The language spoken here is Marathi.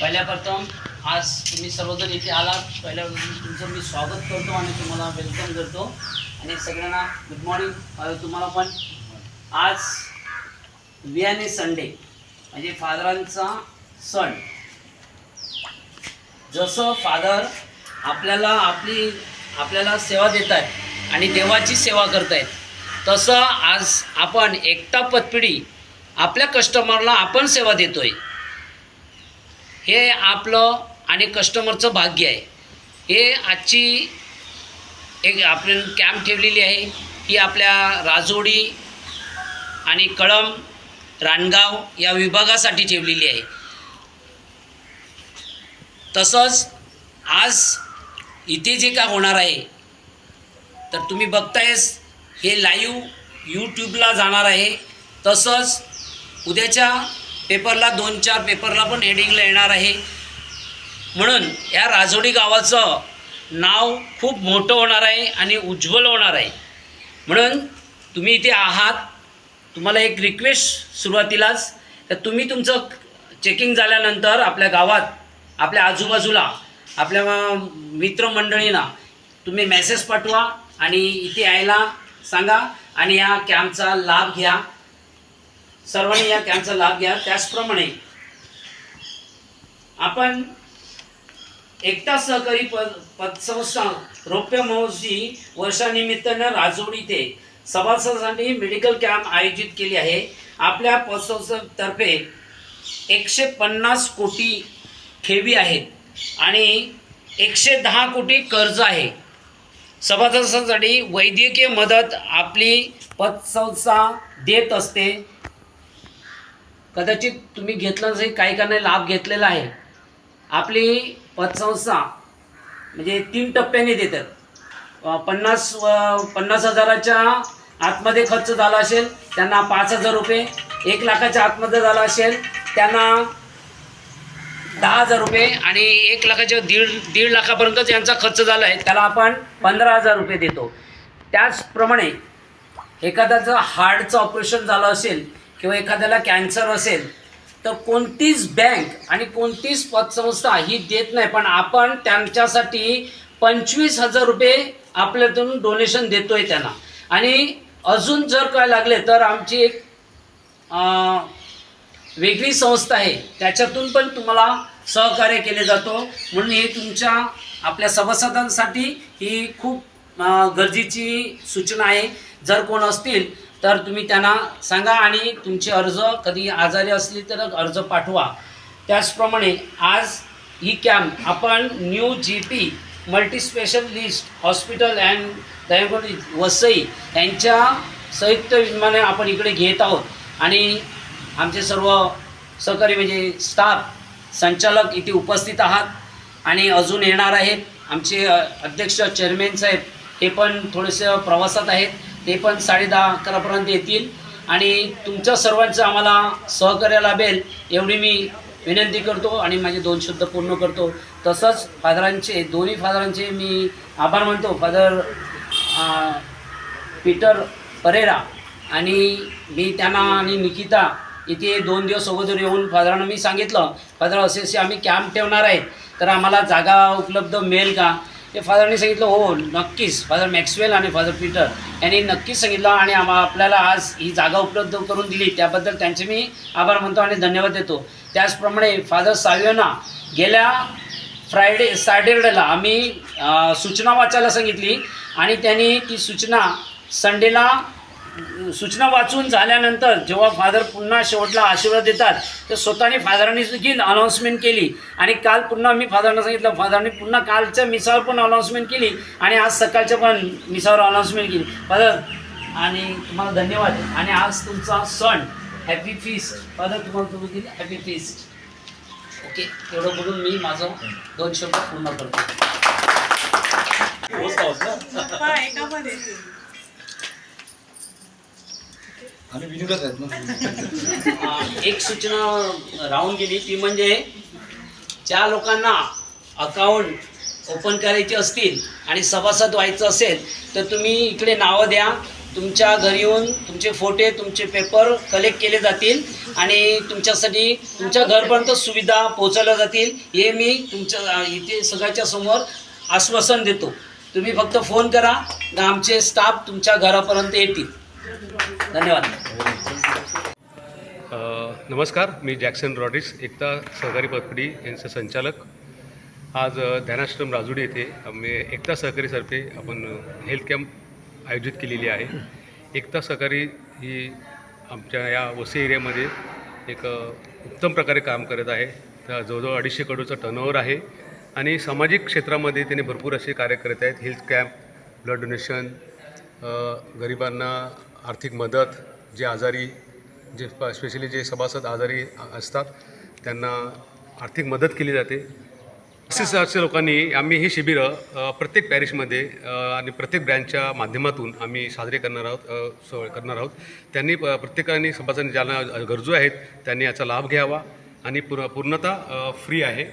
पहिल्या प्रथम आज तुम्ही सर्वजण इथे आलात. पहिल्या तुमचं मी स्वागत करतो आणि तुम्हाला वेलकम करतो. आणि सगळ्यांना गुड मॉर्निंग तुम्हाला पण. आज वियाने संडे म्हणजे फादरांचा सण. जसं फादर आपल्याला आपली आपल्याला सेवा देत आहेत आणि देवाची सेवा करत आहेत तसं आज आपण एकटा पतपिढी आपल्या कस्टमरला आपण सेवा देतो आहे हे आपलं आणि कस्टमरचं भाग्य आहे. हे आजची एक आपण कॅम्प ठेवलेली आहे. ही आपल्या राजोडी आणि कळम रानगाव या विभागासाठी ठेवलेली आहे. तसंच आज इथे जे काय होणार आहे तर तुम्ही बघतायस हे लाईव्ह यूट्यूबला जाणार आहे. तसंच उद्याच्या पेपरला दोन चार पेपरला पण हेडिंगला येणार आहे. म्हणून या राजोडी गावाचं नाव खूप मोठं होणार आहे आणि उज्ज्वल होणार आहे. म्हणून तुम्ही इथे आहात. तुम्हाला एक रिक्वेस्ट सुरुवातीलाच. तर तुम्ही तुमचं चेकिंग झाल्यानंतर आपल्या गावात आपल्या आजूबाजूला आपल्या मित्रमंडळींना तुम्ही मेसेज पाठवा आणि इथे यायला सांगा आणि या कॅम्पचा लाभ घ्या. सर्वांनी या कॅम्पचा लाभ घ्या. त्याचप्रमाणे आपण एकता सहकारी पद पतसंस्था रौप्य महोत्सवी वर्षानिमित्तानं राजोड इथे सभासदांसाठी मेडिकल कॅम्प आयोजित केली आहे. आपल्या पतसंस्थेतर्फे एकशे पन्नास कोटी ठेवी आहेत आणि एकशे दहा कोटी कर्ज आहे. सभासदांसाठी वैद्यकीय मदत आपली पतसंस्था देत असते. कदाचित तुम्ही घेतलं नसेल काही काही लाभ घेतलेला आहे. आपली पतसंस्था म्हणजे तीन टप्प्याने देतात. पन्नास व पन्नास हजाराच्या आतमध्ये खर्च झाला असेल त्यांना पाच हजार रुपये. एक लाखाच्या आतमध्ये झाला असेल त्यांना दहा हजार रुपये आणि एक लाखाच्या दीड दीड लाखापर्यंत यांचा खर्च झाला आहे त्याला आपण पंधरा हजार रुपये देतो. त्याचप्रमाणे एखाद्याचं हार्टचं ऑपरेशन झालं असेल किंवा एखाद्याला कॅन्सर असेल तर कोणतीच बँक आणि कोणतीच पतसंस्था ही देत नाही. पण आपण त्यांच्यासाठी पंचवीस हजार रुपये आपल्यातून डोनेशन देतोय त्यांना. आणि अजून जर काय लागले तर आमची एक वेगळी संस्था आहे. त्याच्यातून पण तुम्हाला सहकार्य केले जातो. म्हणून हे तुमच्या आपल्या सभासदांसाठी ही खूप गरजेची सूचना आहे. जर कोण असतील तर तुम्ही त्यांना सांगा आणि तुमचे अर्ज कधी आजारी असली तर अर्ज पाठवा. त्याचप्रमाणे आज ही कॅम्प आपण new G P multispecialist hospital and दयागोडी Vasai यांच्या संयुक्त विमाने आपण इकडे घेत आहोत. आणि आमचे सर्व सहकारी म्हणजे स्टाफ संचालक इथे उपस्थित आहात. आणि अजून येणार आहेत. आमचे अध्यक्ष चेअरमॅन साहेब हे पण थोडेसे प्रवासात आहेत. ते पण साडे दहा अकरापर्यंत येतील. आणि तुमच्या सर्वांचं आम्हाला सहकार्य लाभेल एवढी मी विनंती करतो आणि माझे दोन शब्द पूर्ण करतो. तसंच फादरांचे दोन्ही फादरांचे मी आभार मानतो. फादर पीटर परेरा आणि मी त्यांना आणि निकिता इथे दोन दिवस अगोदर येऊन फादरांना मी सांगितलं फादर असे असे आम्ही कॅम्प ठेवणार आहे. तर आम्हाला जागा उपलब्ध मिळेल का? ते फादरने सांगितलं हो नक्कीच फादर मॅक्सवेल आणि फादर पीटर यांनी नक्कीच सांगितलं आणि आम्हा आपल्याला आज ही जागा उपलब्ध करून दिली. त्याबद्दल त्यांचे मी आभार मानतो आणि धन्यवाद देतो. त्याचप्रमाणे फादर सावियोना गेल्या फ्रायडे सॅटर्डेला आम्ही सूचना वाचायला सांगितली आणि त्यांनी ती सूचना संडेला सूचना वाचून झाल्यानंतर जेव्हा फादर पुन्हा शेवटला आशीर्वाद देतात तर स्वतःने फादरांनी देखील अनाऊन्समेंट केली. आणि काल पुन्हा मी फादरांना सांगितलं फादरांनी पुन्हा कालच्या मिसावर पण अनाऊन्समेंट केली आणि आज सकाळच्या पण मिसावर अनाऊन्समेंट केली. फादर आणि तुम्हाला धन्यवाद. आणि आज तुमचा सण. हॅपी फीस्ट फादर तुम्हाला तुम्ही दिली हॅपी फीस्ट ओके एवढं बोलून मी माझं दोन शब्द पूर्ण करतो. आम्ही विनोदात आहेत ना. अं, एक सूचना राहून गेली ती म्हणजे ज्या लोकांना अकाउंट ओपन करायचे असतील आणि सभासद व्हायचं असेल तर तुम्ही इकडे नावं द्या. तुमच्या घरी येऊन तुमचे फोटे तुमचे पेपर कलेक्ट केले जातील आणि तुमच्यासाठी तुमच्या घरपर्यंत सुविधा पोहोचवल्या जातील. हे मी तुमच्या इथे सगळ्याच्या समोर आश्वासन देतो. तुम्ही फक्त फोन करा. आमचे स्टाफ तुमच्या घरापर्यंत येतील. धन्यवाद. नमस्कार मी जॅक्सन रॉड्रिक्स एकता सहकारी पतपडी यांचे संचालक. आज ध्यानाश्रम राजुडी येथे आम्ही एकता सहकारीतर्फे आपण हेल्थ कॅम्प आयोजित केलेली आहे. एकता सहकारी ही आमच्या या वसई एरियामध्ये एक उत्तम प्रकारे काम करत आहे. त्या जवळजवळ अडीचशे करोडचं टर्नओव्हर आहे आणि सामाजिक क्षेत्रामध्ये त्याने भरपूर असे कार्य करत आहेत. हेल्थ कॅम्प ब्लड डोनेशन गरिबांना आर्थिक मदत जे आजारी जे स्पेशली जे सभासद आजारी असतात त्यांना आर्थिक मदत केली जाते. पस्तीस असे लोकांनी आम्ही ही शिबिरं प्रत्येक पॅरिशमध्ये आणि प्रत्येक ब्रँचच्या माध्यमातून आम्ही साजरे करणार आहोत स- करणार आहोत. त्यांनी प्रत्येकाने सभासद ज्यांना गरजू आहेत त्यांनी याचा लाभ घ्यावा आणि पूर्ण पूर्णतः फ्री आहे.